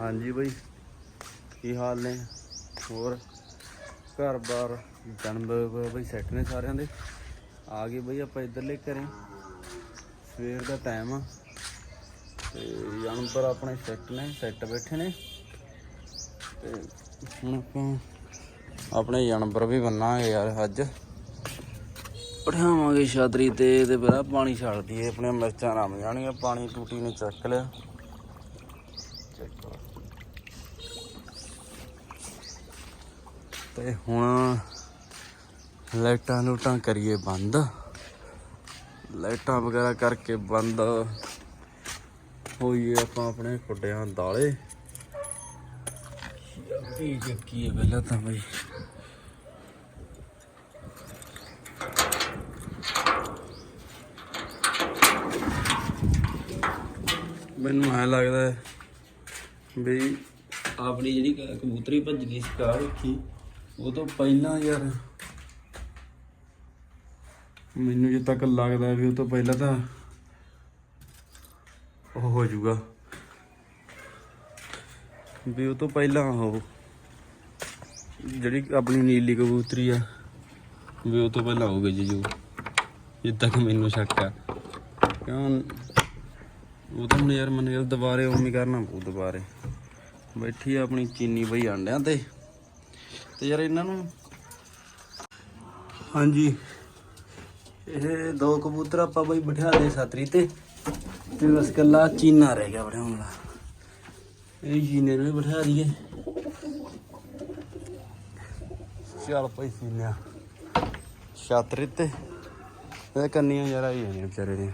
ਹਾਂਜੀ ਬਈ। ਕੀ ਹਾਲ ਨੇ? ਹੋਰ? ਘਰ-ਬਾਰ? ਜਨਮ ਬਈ ਸੈੱਟ ਨੇ ਸਾਰਿਆਂ ਦੇ। ਆ ਗਏ ਬਈ ਆਪਾਂ ਇੱਧਰਲੇ ਘਰੇ। ਸਵੇਰ ਦਾ ਟਾਈਮ ਆ। ਤੇ ਜਾਨਵਰ ਆਪਣੇ ਸੈੱਟ ਨੇ ਸੈੱਟ ਬੈਠੇ ਨੇ। ਤੇ ਹੁਣ ਆਪਾਂ ਆਪਣੇ ਜਾਨਵਰ ਵੀ ਬੰਨਾਂਗੇ ਯਾਰ ਅੱਜ। ਪੜਾਵਾਂਗੇ ਛਾਤਰੀ ਤੇ ਤੇ ਬੜਾ ਪਾਣੀ ਛੱਡ ਦਈਏ। ਆਪਣੇ ਮਿਰਚਾਂ ਰਮ ਜਾਣਗੀਆਂ। ਪਾਣੀ ਟੂਟੀ ਨੇ ਚੱਕ ਲਿਆ। ਤੇ ਹੁਣ ਲਾਈਟਾਂ ਲੂਟਾਂ ਕਰੀਏ ਬੰਦ। ਲਾਈਟਾਂ ਵਗੈਰਾ ਕਰਕੇ ਬੰਦ ਹੋਈਏ ਆਪਾਂ ਆਪਣੇ ਖੁੱਡਿਆਂ ਦਾਲੇ। ਕੀ ਚੱਕੀ ਹੈ ਪਹਿਲਾਂ ਤਾਂ ਬਈ। ਮੈਨੂੰ ਐ ਲੱਗਦਾ ਵੀ ਆਪਣੀ ਜਿਹੜੀ ਕ- ਕਬੂਤਰੀ ਭੱਜ ਗਈ ਸੀ ਕਾਰ ਰੱਖੀ ਉਹ ਤੋਂ ਪਹਿਲਾਂ ਯਾਰ ਮੈਨੂੰ ਜੇ ਤੱਕ ਲੱਗਦਾ ਵੀ ਉਹ ਤੋਂ ਪਹਿਲਾਂ ਤਾਂ ਉਹ ਹੋ ਜਾਊਗਾ। ਵੀ ਉਹ ਤੋਂ ਪਹਿਲਾਂ ਉਹ ਜਿਹੜੀ ਆਪਣੀ ਨੀਲੀ ਕਬੂਤਰੀ ਆ, ਵੀ ਉਹ ਤੋਂ ਪਹਿਲਾਂ ਹੋ ਗਈ ਜੀ। ਜੋ ਜਿੱਦ ਤੱਕ ਮੈਨੂੰ ਸ਼ੱਕ ਆ। ਕਿਉਂ? ਉਹ ਤਾਂ ਹੁਣ ਯਾਰ ਮੈਨੂੰ ਯਾਰ ਦੁਬਾਰੇ ਉਵੇਂ ਕਰਨਾ ਪਊ, ਦੁਬਾਰੇ। ਬੈਠੀ ਆ ਆਪਣੀ ਚੀਨੀ ਬਈ ਆਂਡਿਆਂ ਤੇ। ਤੇ ਯਾਰ ਇਹਨਾਂ ਨੂੰ? ਹਾਂਜੀ। ਇਹ ਦੋ ਕਬੂਤਰ ਆਪਾਂ ਬਈ ਬਿਠਾ ਦੇ ਸਾਤਰੀ ਤੇ ਤੇ ਬਸ ਕੱਲਾ ਚੀਨਾ ਰਹਿ ਗਿਆ ਬਿਠਾਉਣ ਵਾਲਾ। ਇਹ ਚੀਨੇ ਨੂੰ ਵੀ ਬਿਠਾ ਦਈਏ। ਚੱਲ ਭਾਈ ਸੀਨਿਆ ਛਾਤਰੀ ਤੇ। ਇਹ ਕੰਨੀਆਂ ਯਾਰ ਆਈ ਨੇ ਵਿਚਾਰੇ ਦੀਆਂ।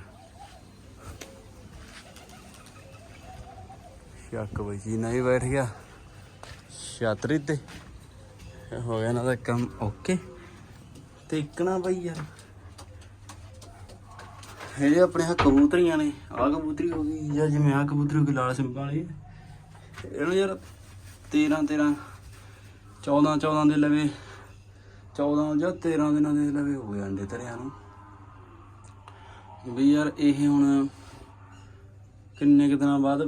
ਸ਼ੱਕ ਬਈ ਜੀ ਨਹੀਂ ਬੈਠ ਗਿਆ। ਛਾਤਰੀ ਤੇ। ਹੋ ਗਿਆ ਨਾ ਦਾ ਕੰਮ ਓਕੇ ਤੇ ਇੱਕ ਨਾ ਬਈ ਯਾਰ। ਇਹ ਆਪਣੇ ਆ ਕਬੂਤਰੀਆਂ ਨੇ ਆ ਕਬੂਤਰੀ ਹੋ ਗਈ, ਜਾਂ ਜਿਵੇਂ ਆ ਕਬੂਤਰੀ ਹੋ ਗਈ, ਲਾਲ ਸਿੰਪਲ ਵਾਲੀ। ਇਹਨੂੰ ਯਾਰ 13 13 14 14 ਦੇ ਲਵੇ 14 ਜਾਂ 13 ਦਿਨਾਂ ਦੇ ਲਵੇ ਹੋ ਗਏ ਅੰਡੇ ਧਰਿਆਂ ਨੂੰ। ਵੀ ਯਾਰ ਇਹ ਹੁਣ ਕਿੰਨੇ ਕੁ ਦਿਨਾਂ ਬਾਅਦ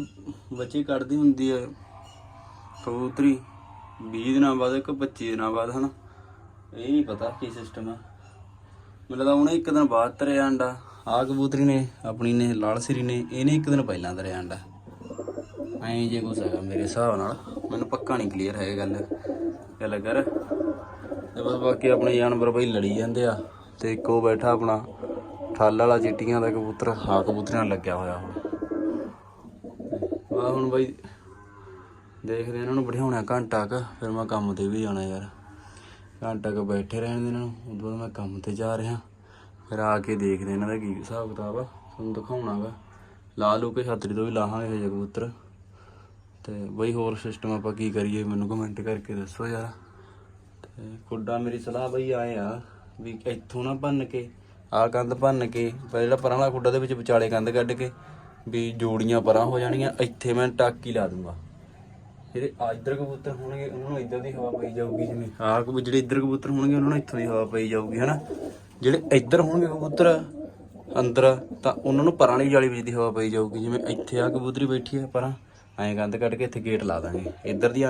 ਬੱਚੇ ਕੱਢਦੀ ਹੁੰਦੀ ਹੈ ਕਬੂਤਰੀ? 20 ਦਿਨਾਂ ਬਾਅਦ, ਇੱਕ 25 ਦਿਨਾਂ ਬਾਅਦ, ਹਨਾ? ਇਹ ਨਹੀਂ ਪਤਾ ਕੀ ਸਿਸਟਮ ਆ। ਮੈਨੂੰ ਲੱਗਦਾ ਉਹਨੇ ਇੱਕ ਦਿਨ ਬਾਅਦ ਤਰਿਆ ਅੰਡਾ। ਆ ਕਬੂਤਰੀ ਨੇ, ਆਪਣੀ ਨੇ, ਲਾਲ ਸਰੀ ਨੇ, ਇਹਨੇ ਇੱਕ ਦਿਨ ਪਹਿਲਾਂ ਤਰਿਆ ਅੰਡਾ। ਐਂ ਜੇ ਕੁਛ ਹੈਗਾ ਮੇਰੇ ਹਿਸਾਬ ਨਾਲ। ਮੈਨੂੰ ਪੱਕਾ ਨਹੀਂ ਕਲੀਅਰ ਹੈ ਗੱਲ। ਗੱਲ ਕਰ। ਤੇ ਬਸ ਬਾਕੀ ਆਪਣੇ ਜਾਨਵਰ ਬਈ ਲੜੀ ਜਾਂਦੇ ਆ। ਤੇ ਇੱਕ ਉਹ ਬੈਠਾ ਆਪਣਾ, ਠੱਲ ਵਾਲਾ ਚਿੱਟੀਆਂ ਦਾ ਕਬੂਤਰ। ਹਾਂ ਕਬੂਤਰਾਂ ਨਾਲ ਲੱਗਿਆ ਹੋਇਆ। ਹੁਣ ਆ ਹੁਣ ਬਈ ਦੇਖਦੇ ਇਹਨਾਂ ਨੂੰ ਬਿਠਾਉਣਾ ਘੰਟਾ ਕ ਫਿਰ ਮੈਂ ਕੰਮ ਤੇ ਵੀ ਜਾਣਾ ਯਾਰ। ਘੰਟਾ ਕ ਬੈਠੇ ਰਹਿਣ ਦੇ ਇਹਨਾਂ ਨੂੰ, ਉਦੋਂ ਬਾਅਦ ਮੈਂ ਕੰਮ ਤੇ ਜਾ ਰਿਹਾ। ਫਿਰ ਆ ਕੇ ਦੇਖਦੇ ਇਹਨਾਂ ਦਾ ਕੀ ਹਿਸਾਬ ਕਿਤਾਬ ਆ, ਤੁਹਾਨੂੰ ਦਿਖਾਉਣਾਗਾ ਲਾ ਲੂ ਕੇ ਛਾਤਰੀ ਤੋਂ ਵੀ ਲਾਹਾਂਗੇ ਇਹ ਜਿਹੇ ਕਬੂਤਰ। ਤੇ ਬਈ ਹੋਰ ਸਿਸਟਮ ਆਪਾਂ ਕੀ ਕਰੀਏ, ਮੈਨੂੰ ਕਮੈਂਟ ਕਰਕੇ ਦੱਸੋ ਯਾਰ। ਤੇ ਕੁੱਡਾ ਮੇਰੀ ਸਲਾਹ ਬਈ ਆਏ ਆ ਵੀ ਇੱਥੋਂ ਨਾ ਭੰਨ ਕੇ ਆ ਕੰਧ ਭੰਨ ਕੇ, ਪਰ ਜਿਹੜਾ ਪਰਾਂ ਵਾਲਾ ਖੁੱਡਾ ਦੇ ਵਿੱਚ ਵਿਚਾਲੇ ਕੰਧ ਕੱਢ ਕੇ ਵੀ ਜੋੜੀਆਂ ਪਰਾਂ ਹੋ ਜਾਣੀਆਂ, ਇੱਥੇ ਮੈਂ ਟਾਕੀ ਲਾ ਦੂੰਗਾ। ਜਿਹੜੇ ਆ ਇੱਧਰ ਕਬੂਤਰ ਹੋਣਗੇ, ਉਹਨਾਂ ਨੂੰ ਇੱਧਰ ਦੀ ਹਵਾ ਪਈ ਜਾਊਗੀ ਜਿਵੇਂ। ਆਹ ਕਬੂ, ਜਿਹੜੇ ਇੱਧਰ ਕਬੂਤਰ ਹੋਣਗੇ, ਉਹਨਾਂ ਨੂੰ ਇੱਥੋਂ ਦੀ ਹਵਾ ਪਈ ਜਾਊਗੀ, ਹਨਾ? ਜਿਹੜੇ ਇੱਧਰ ਹੋਣਗੇ ਕਬੂਤਰ, ਅੰਦਰ, ਤਾਂ ਉਹਨਾਂ ਨੂੰ ਪਰਾਂ ਵਾਲੀ ਜਾਲੀ ਵਿੱਚ ਦੀ ਹਵਾ ਪਈ ਜਾਊਗੀ, ਜਿਵੇਂ ਇੱਥੇ ਆ ਕਬੂਤਰੀ ਬੈਠੀ ਆ ਪਰਾਂ। ਐਂ ਕੰਧ ਕੱਢ ਕੇ ਇੱਥੇ ਗੇਟ ਲਾ ਦਾਂਗੇ। ਇੱਧਰ ਦੀ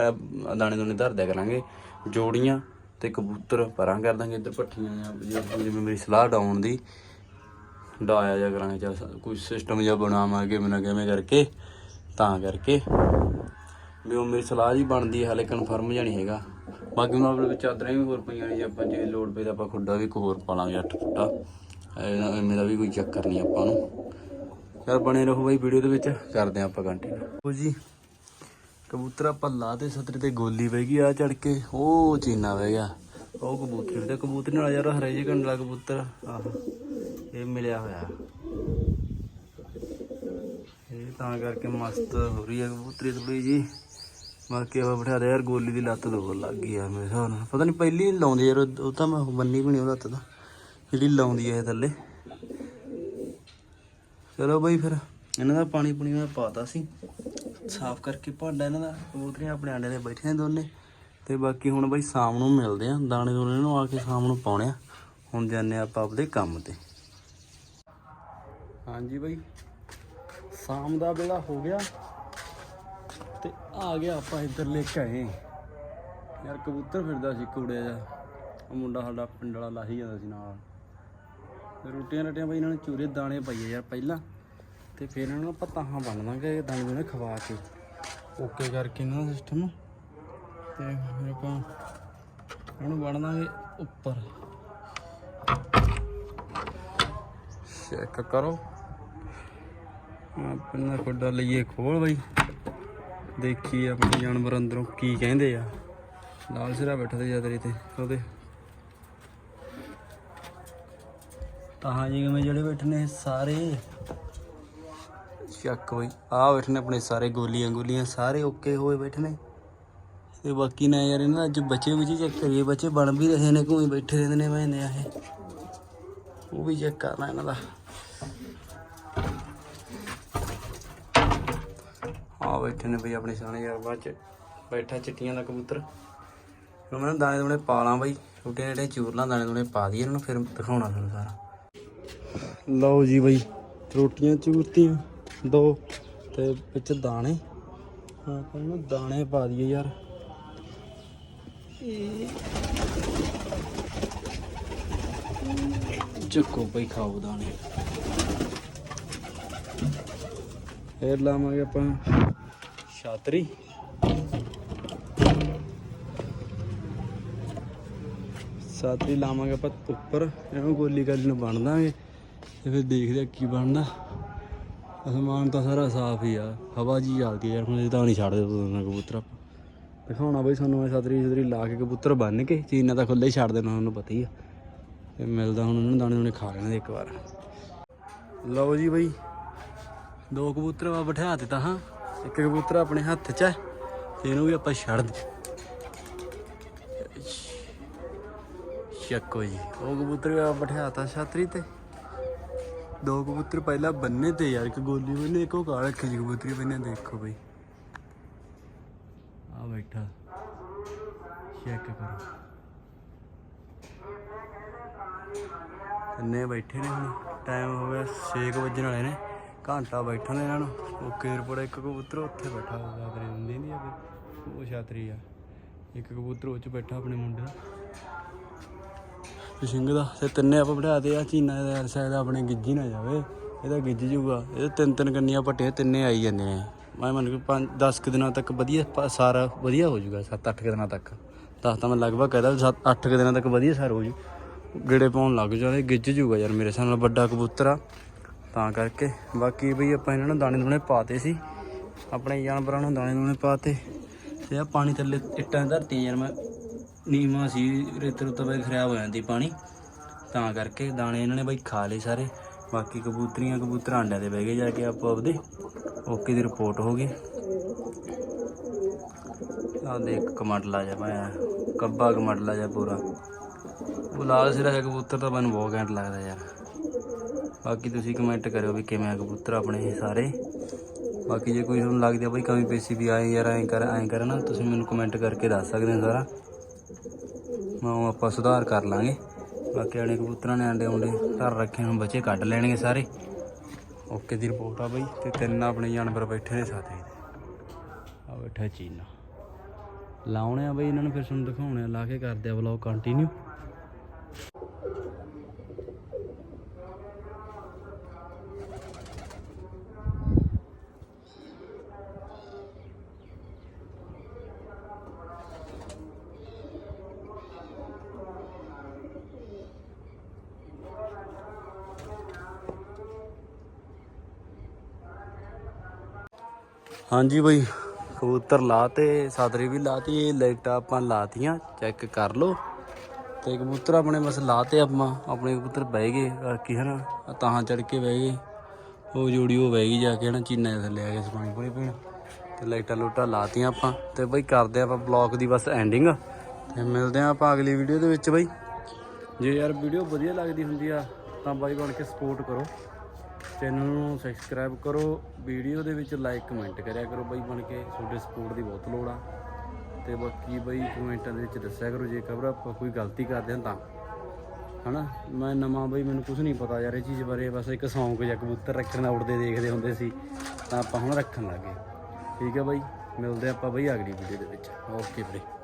ਦਾਣੇ ਦੋਨੇ ਧਰ ਦਿਆ ਕਰਾਂਗੇ, ਜੋੜੀਆਂ ਤੇ ਕਬੂਤਰ ਪਰਾਂ ਕਰ ਦਾਂਗੇ, ਇੱਧਰ ਪੱਠੀਆਂ ਜਾਂ ਜਿਵੇਂ ਮੇਰੀ ਸਲਾਹ ਡਾਉਣ ਦੀ। ਡਾਇਆ ਜਾ ਕਰਾਂਗੇ ਜਾਂ ਕੋਈ ਸਿਸਟਮ ਜਿਹਾ ਬਣਾਵਾਂਗੇ ਕਿਵੇਂ ਨਾ ਕਿਵੇਂ ਕਰਕੇ, ਤਾਂ ਕਰਕੇ। ਵੀ ਉਹ ਮੇਰੀ ਸਲਾਹ ਜੀ ਬਣਦੀ ਹੈ ਹਾਲੇ ਕਨਫਰਮ ਜਾਂ ਨਹੀਂ ਹੈਗਾ। ਬਾਕੀ ਉਹਨਾਂ ਆਪਣੇ ਵਿੱਚ ਚਾਦਰਾਂ ਵੀ ਹੋਰ ਪਈਆਂ ਨੇ, ਜੇ ਆਪਾਂ ਜੇ ਲੋੜ ਪਈ ਤਾਂ ਆਪਾਂ ਖੁੱਡਾ ਵੀ ਇੱਕ ਹੋਰ ਪਾ ਲਾਂਗੇ 8 ਫੁੱਟਾ। ਐਵੇਂ ਦਾ ਵੀ ਕੋਈ ਚੱਕਰ ਨਹੀਂ ਆਪਾਂ ਨੂੰ। ਯਾਰ ਬਣੇ ਰਹੋ ਬਾਈ ਵੀਡੀਓ ਦੇ ਵਿੱਚ, ਕਰਦੇ ਹਾਂ ਆਪਾਂ ਕੰਟੀਨਿਊ ਹੋ ਜੀ, ਕਬੂਤਰ ਆਪਾਂ ਤੇ ਸਤਰੀ ਤੇ ਗੋਲੀ ਬਹਿ ਗਈ ਆ ਚੜ ਕੇ, ਉਹ ਚੀਨਾ ਬਹਿ ਗਿਆ। ਉਹ ਕਬੂਤਰ ਤੇ ਕਬੂਤਰ ਨਾਲ ਯਾਰ ਹਰੇ ਜੇ ਕੰਡਲਾ ਕਬੂਤਰ, ਆਹ, ਇਹ ਮਿਲਿਆ ਹੋਇਆ। ਇਹ ਤਾਂ ਕਰਕੇ ਮਸਤ ਹੋ ਰਹੀ ਹੈ ਕਬੂਤਰੀ ਥੋੜੀ ਜੀ ਬਾਕੀ ਆਪਾਂ ਬਿਠਾ ਦੇ ਯਾਰ, ਗੋਲੀ ਦੀ ਲੱਤ ਦੋ ਲੱਗ ਗਈ ਯਾਰ ਮੇਰੇ ਹਿਸਾਬ ਨਾਲ। ਪਤਾ ਨਹੀਂ ਪਹਿਲੀ ਲਾਉਂਦੇ ਯਾਰ, ਉਹ ਤਾਂ ਮੈਂ ਬੰਨੀ ਵੀ ਨਹੀਂ ਉਹ ਲੱਤ ਤਾਂ। ਜਿਹੜੀ ਲਾਉਂਦੀ ਹੈ ਇਹ ਥੱਲੇ। ਚਲੋ ਬਈ ਫਿਰ, ਇਹਨਾਂ ਦਾ ਪਾਣੀ ਪੁਣੀ ਮੈਂ ਪਾਤਾ ਸੀ। ਸਾਫ਼ ਕਰਕੇ ਭਾਂਡਾ ਇਹਨਾਂ ਦਾ, ਕਬੂਤਰੀਆਂ ਆਪਣੇ ਆਂਡੇ ਦੇ ਬੈਠੇ ਨੇ ਦੋਨੇ। ਤੇ ਬਾਕੀ ਹੁਣ ਬਈ ਸ਼ਾਮ ਨੂੰ ਮਿਲਦੇ ਆ ਦਾਣੇ ਦੋਨੇ ਨੂੰ ਆ ਕੇ ਸ਼ਾਮ ਨੂੰ ਪਾਉਣੇ ਆ। ਹੁਣ ਜਾਂਦੇ ਆਪਾਂ ਆਪਦੇ ਕੰਮ ਤੇ। ਹਾਂਜੀ ਬਈ, ਸ਼ਾਮ ਦਾ ਵੇਲਾ ਹੋ ਗਿਆ। ਤੇ ਆ ਗਿਆ ਆਪਾਂ ਇੱਧਰ ਲੈ ਕੇ ਆਏ। ਯਾਰ ਕਬੂਤਰ ਫਿਰਦਾ ਸੀ ਕੁੜਿਆ ਜਾ ਉਹ ਮੁੰਡਾ ਸਾਡਾ ਪਿੰਡ ਵਾਲਾ ਲਾਹੀ ਜਾਂਦਾ ਸੀ ਨਾਲ। ਤੇ ਰੋਟੀਆਂ ਰਟੀਆਂ ਬਈ ਇਹਨਾਂ ਨੇ ਚੂਰੇ ਦਾਣੇ ਪਾਈਏ ਯਾਰ ਪਹਿਲਾਂ। ਤੇ ਫਿਰ ਇਹਨਾਂ ਨੂੰ ਆਪਾਂ ਤਾਹਾਂ ਬੰਨ ਦਾਂਗੇ ਦਾਣੇ ਦੂਣੇ ਖਵਾ ਕੇ। ਓਕੇ ਕਰਕੇ ਇਹਨਾਂ ਦਾ ਸਿਸਟਮ ਤੇ ਫਿਰ ਆਪਾਂ ਇਹਨੂੰ ਬੰਨ ਦਾਂਗੇ ਉੱਪਰ। ਚੈੱਕ ਕਰੋ। ਆਪਣਾ ਖੁੱਡਾ ਲਈਏ ਖੋਲ ਬਈ। ਦੇਖੀ ਆਪਣੇ ਜਾਨਵਰ ਅੰਦਰੋਂ ਕੀ ਕਹਿੰਦੇ ਆ। ਲਾਲ ਸਿਰਾ ਬੈਠਾ ਤੇ ਜਾਦਰੀ ਤੇ, ਉਹਦੇ। ਤਾਂ ਜੀ ਮੈਂ ਜਿਹੜੇ ਬੈਠੇ ਨੇ ਸਾਰੇ? ਚੱਕ ਬਈ ਆ ਬੈਠੇ ਨੇ ਆਪਣੇ ਸਾਰੇ ਗੋਲੀਆਂ ਗੋਲੀਆਂ, ਸਾਰੇ ਓਕੇ ਹੋਏ ਬੈਠੇ ਨੇ। ਤੇ ਬਾਕੀ ਨਾ ਯਾਰ, ਇਹਨਾਂ ਅੱਜ ਬੱਚੇ ਵੀ ਚੈੱਕ ਕਰੀਏ, ਬੱਚੇ ਬਣ ਵੀ ਰਹੇ ਨੇ, ਘੂਈ ਬੈਠੇ ਰਹਿੰਦੇ ਨੇ ਮੈਂਦੇ ਆ ਇਹ ਉਹ ਵੀ ਚੈੱਕ ਕਰਨਾ ਇਹਨਾਂ ਦਾ। ਆ ਬੈਠੇ ਨੇ ਬਈ ਆਪਣੇ ਸਾਨੇ ਯਾਰ ਬਾਅਦ ਚ। ਬੈਠਾ ਚਿੱਟੀਆਂ ਦਾ ਕਬੂਤਰ। ਹੁਣ ਮੈਂ ਦਾਣੇ ਦੂਣੇ ਪਾ ਲਾਂ ਬਈ। ਛੋਟੇ ਜਿਹੜੇ ਚੂਰ ਲਾਂ ਦਾਣੇ ਦੂਣੇ ਪਾ ਦਈਏ, ਇਹਨਾਂ ਨੂੰ ਫਿਰ ਦਿਖਾਉਣਾ ਤੁਹਾਨੂੰ ਸਾਰਾ। ਲਓ ਜੀ ਬਈ, ਰੋਟੀਆਂ, ਚੂਰਤੀਆਂ, ਦੋ ਤੇ ਵਿੱਚ ਦਾਣੇ। ਆਪਾਂ ਇਹਨੂੰ ਦਾਣੇ ਪਾ ਦਈਏ ਯਾਰ। ਚੱਕੋ ਬਈ, ਖਾਓ ਦਾਣੇ। ਫੇਰ ਲਾਵਾਂਗੇ ਆਪਾਂ ਛਾਤਰੀ ਛਾਤਰੀ ਲਾਵਾਂਗੇ ਆਪਾਂ ਉੱਪਰ। ਇਹਨੂੰ ਗੋਲੀ ਗਾਲੀ ਨੂੰ ਬੰਨ ਦਾਂਗੇ ਤੇ ਫਿਰ ਦੇਖਦੇ ਆ ਕੀ ਬਣਦਾ। ਅਸਮਾਨ ਤਾਂ ਸਾਰਾ ਸਾਫ਼ ਹੀ ਆ। ਹਵਾ ਜੀ ਚੱਲਦੀ ਆ ਯਾਰ, ਹੁਣ ਇਹ ਤਾਂ ਨਹੀਂ ਛੱਡਦੇ ਕਬੂਤਰ ਆਪਾਂ। ਦਿਖਾਉਣਾ ਬਈ ਸਾਨੂੰ ਮੈਂ ਛਤਰੀ ਛਤਰੀ ਲਾ ਕੇ ਕਬੂਤਰ ਬੰਨ ਕੇ ਚੀਨਾ ਤਾਂ ਖੁੱਲੇ ਹੀ ਛੱਡ ਦੇਣਾ ਤੁਹਾਨੂੰ ਪਤਾ ਹੀ ਆ। ਤੇ ਮਿਲਦਾ ਹੁਣ ਉਹਨੂੰ, ਦਾਣੇ ਦਾਣੇ ਖਾ ਲੈਣੇ ਇੱਕ ਵਾਰ। ਲਓ ਜੀ ਬਈ, ਦੋ ਕਬੂਤਰ ਵਾ ਬਿਠਾ ਦਿੱਤਾ, ਹਾਂ। ਇੱਕ ਕਬੂਤਰ ਆਪਣੇ ਹੱਥ 'ਚ ਹੈ, ਤੇ ਇਹਨੂੰ ਵੀ ਆਪਾਂ ਛੱਡ ਦੇ। ਚੱਕੋ ਜੀ, ਉਹ ਕਬੂਤਰ ਵੀ ਆਪਾਂ ਬਿਠਾਤਾ ਛਤਰੀ ਤੇ। ਦੋ ਕਬੂਤਰ ਪਹਿਲਾਂ ਬੰਨੇ ਤੇ ਯਾਰ, ਇੱਕ ਗੋਲੀ ਬੰਨੇ, ਇੱਕ ਉਹ ਕਾਲ ਰੱਖੀ ਜੀ ਕਬੂਤਰੀ ਬੰਨੇ, ਦੇਖੋ ਬਈ। ਆ ਬੈਠਾ। ਚੈੱਕ ਕਰੋ। ਤਿੰਨੇ ਬੈਠੇ ਨੇ ਹੁਣ। ਟਾਈਮ ਹੋ ਗਿਆ 6 ਵਜੇ ਵਾਲੇ ਨੇ। ਘੰਟਾ ਬੈਠਣ ਦੇ ਇਹਨਾਂ ਨੂੰ। ਉਹ ਕੇਰਪੁਰ ਇੱਕ ਕਬੂਤਰ ਉੱਥੇ ਬੈਠਾ ਹੋਇਆ ਕਰੇ ਹੁੰਦੀ ਨਹੀਂ ਆ ਉਹ ਛਾਤਰੀ ਆ। ਇੱਕ ਕਬੂਤਰ ਉਹ ਚ ਬੈਠਾ ਆਪਣੇ ਮੁੰਡੇ ਦਾ ਸਿੰਘ ਦਾ, ਤੇ ਤਿੰਨੇ ਆਪਾਂ ਬਿਠਾਤੇ ਆ, ਚੀਨਾ ਦਾ ਸ਼ਾਇਦ ਆਪਣੇ ਗਿੱਜੀ ਨਾ ਜਾਵੇ। ਇਹਦਾ ਗਿੱਜ ਜੂਗਾ। ਇਹ ਤਿੰਨ ਤਿੰਨ ਕੰਨੀਆਂ ਪੱਟੇ ਤਿੰਨੇ ਆਈ ਜਾਂਦੇ ਨੇ। ਮੈਂ ਮੰਨ ਕੇ 5 10 ਕੁ ਦਿਨਾਂ ਤੱਕ ਵਧੀਆ ਸਾਰਾ ਵਧੀਆ ਹੋ ਜਾਊਗਾ 7 8 ਦਿਨਾਂ ਤੱਕ। ਦਸ ਤਾਂ ਮੈਂ ਲਗਭਗ ਕਹਦਾ 7 8 ਦਿਨਾਂ ਤੱਕ ਵਧੀਆ ਸਾਰ ਹੋ ਜੂ। ਗੇੜੇ ਪਾਉਣ ਲੱਗ ਜਾਣੇ ਗਿੱਜ ਜੂਗਾ ਯਾਰ ਮੇਰੇ ਹਿਸਾਬ ਨਾਲ ਵੱਡਾ ਕਬੂਤਰ ਆ। ਤਾਂ ਕਰਕੇ। ਬਾਕੀ ਬਈ ਆਪਾਂ ਇਹਨਾਂ ਨੂੰ ਦਾਣੇ ਦੂਣੇ ਪਾਤੇ ਸੀ। ਆਪਣੇ ਜਾਨਵਰਾਂ ਨੂੰ ਦਾਣੇ ਦੂਣੇ ਪਾਤੇ ਤੇ ਆ ਪਾਣੀ ਥੱਲੇ ਇੱਟਾਂ ਦੀ ਧਰਤੀ ਯਾਰ ਮੈਂ ਨੀਮਾ ਸੀ, ਰੇਤ ਰੁੱਤ ਵੇ ਖਰਾਬ ਹੋ ਜਾਂਦੀ ਪਾਣੀ। ਤਾਂ ਕਰਕੇ ਦਾਣੇ ਇਹਨਾਂ ਨੇ ਬਈ ਖਾ ਲਏ ਸਾਰੇ। ਬਾਕੀ ਕਬੂਤਰੀਆਂ ਕਬੂਤਰ ਆਂਡਿਆਂ ਦੇ ਬਹਿ ਗਏ ਜਾ ਕੇ ਆਪੋ ਆਪਦੇ। ਓਕੇ ਦੀ ਰਿਪੋਰਟ ਹੋ ਗਈ। ਆ ਦੇਖ ਕਮਟਲਾ ਜਾ ਪਾਇਆ ਕੱਬਾ ਕਮਟਲਾ ਜਾ ਪੂਰਾ। ਉਹ ਲਾਲ ਸਿਰਾ ਕਬੂਤਰ ਤਾਂ ਮੈਨੂੰ ਬਹੁਤ ਘੈਂਟ ਲੱਗਦਾ ਯਾਰ। ਬਾਕੀ ਤੁਸੀਂ ਕਮੈਂਟ ਕਰਿਓ ਵੀ ਕਿਵੇਂ ਆ ਕਬੂਤਰ ਆਪਣੇ ਇਹ ਸਾਰੇ। ਬਾਕੀ ਜੇ ਕੋਈ ਤੁਹਾਨੂੰ ਲੱਗਦਾ ਬਈ ਕਮੀ ਪੇਸੀ ਵੀ ਆਏ ਯਾਰ, ਐਂ ਕਰ ਐਂ ਕਰ ਨਾ, ਤੁਸੀਂ ਮੈਨੂੰ ਕਮੈਂਟ ਕਰਕੇ ਦੱਸ ਸਕਦੇ ਹੋ ਸਾਰਾ। ਮੈਂ ਉਹ ਆਪਾਂ ਸੁਧਾਰ ਕਰ ਲਾਂਗੇ। ਬਾਕੀ ਆਣੇ ਕਬੂਤਰਾਂ ਨੇ ਆਂਡੇ ਉਂਡੇ ਘਰ ਰੱਖੇ, ਹੁਣ ਬੱਚੇ ਕੱਢ ਲੈਣਗੇ ਸਾਰੇ। ਓਕੇ ਦੀ ਰਿਪੋਰਟ ਆ ਬਈ, ਤੇ ਤਿੰਨ ਆਪਣੇ ਜਾਨਵਰ ਬੈਠੇ ਨੇ ਸਾਥੇ। ਆ ਬੈਠਾ ਚੀਨਾ। ਲਾਉਣੇ ਆ ਬਈ ਇਹਨਾਂ ਨੂੰ ਫਿਰ ਤੁਹਾਨੂੰ ਦਿਖਾਉਣੇ ਆ, ਲਾ ਕੇ ਕਰਦੇ ਆ ਵਲੌਗ ਕੰਟੀਨਿਊ ਹਾਂਜੀ ਬਈ, ਕਬੂਤਰ ਲਾਤੇ ਸਾਦਰੀ ਵੀ ਲਾਤੀ ਇਹ ਲਾਈਟਾਂ ਆਪਾਂ ਲਾਤੀਆਂ ਚੈੱਕ ਕਰ ਲਓ। ਤੇ ਕਬੂਤਰ ਆਪਣੇ ਬਸ ਲਾਤੇ ਆਪਾਂ, ਆਪਣੇ ਕਬੂਤਰ ਬਹਿ ਗਏ, ਬਾਕੀ ਹਨਾ ਤਾਂ ਤਾਹਾਂ ਚੜ ਕੇ ਬਹਿ ਗਏ। ਉਹ ਜੋੜੀ ਉਹ ਬਹਿ ਗਈ ਜਾ ਕੇ ਹਨਾ, ਚੀਨਾ ਦੇ ਥੱਲੇ ਆ ਕੇ ਪਾਣੀ ਪੂਣੀ ਪੀਣ। ਤੇ ਲਾਈਟਾਂ ਲੂਟਾਂ ਲਾਤੀਆਂ ਆਪਾਂ। ਤੇ ਬਈ ਕਰਦੇ ਆਪਾਂ ਬਲੌਗ ਦੀ ਬਸ ਐਂਡਿੰਗ ਤੇ ਮਿਲਦੇ ਆ ਆਪਾਂ ਅਗਲੀ ਵੀਡੀਓ ਦੇ ਵਿੱਚ ਬਈ। ਜੇ ਯਾਰ ਵੀਡੀਓ ਵਧੀਆ ਲੱਗਦੀ ਹੁੰਦੀ ਆ, ਤਾਂ ਬਾਈ ਬਣ ਕੇ ਸਪੋਰਟ ਕਰੋ। ਚੈਨਲ ਨੂੰ ਸਬਸਕ੍ਰਾਈਬ ਕਰੋ, ਵੀਡੀਓ ਦੇ ਵਿੱਚ ਲਾਈਕ ਕਮੈਂਟ ਕਰਿਆ ਕਰੋ ਬਾਈ ਬਣ ਕੇ, ਤੁਹਾਡੇ ਸਪੋਰਟ ਦੀ ਬਹੁਤ ਲੋੜ ਆ। ਤੇ ਬਾਕੀ ਬਾਈ ਕਮੈਂਟਾਂ ਦੇ ਵਿੱਚ ਦੱਸਿਆ ਕਰੋ, ਜੇ ਖਬਰ ਆਪਾਂ ਕੋਈ ਗਲਤੀ ਕਰਦੇ ਹਾਂ ਤਾਂ। ਹਨਾ? ਮੈਂ ਨਵਾਂ ਬਈ, ਮੈਨੂੰ ਕੁਝ ਨਹੀਂ ਪਤਾ ਯਾਰ ਇਹ ਚੀਜ਼ ਬਾਰੇ, ਬਸ ਇੱਕ ਸੌਂਕ ਜਾਂ ਕਬੂਤਰ ਰੱਖਣ ਦਾ ਉੜਦੇ ਦੇਖਦੇ ਹੁੰਦੇ ਸੀ, ਤਾਂ ਆਪਾਂ ਹੁਣ ਰੱਖਣ ਲੱਗੇ ਠੀਕ ਹੈ ਬਾਈ, ਮਿਲਦੇ ਆਪਾਂ ਬਈ ਅਗਲੀ ਵੀਡੀਓ ਦੇ ਵਿੱਚ। ਓਕੇ ਵੀਰੇ।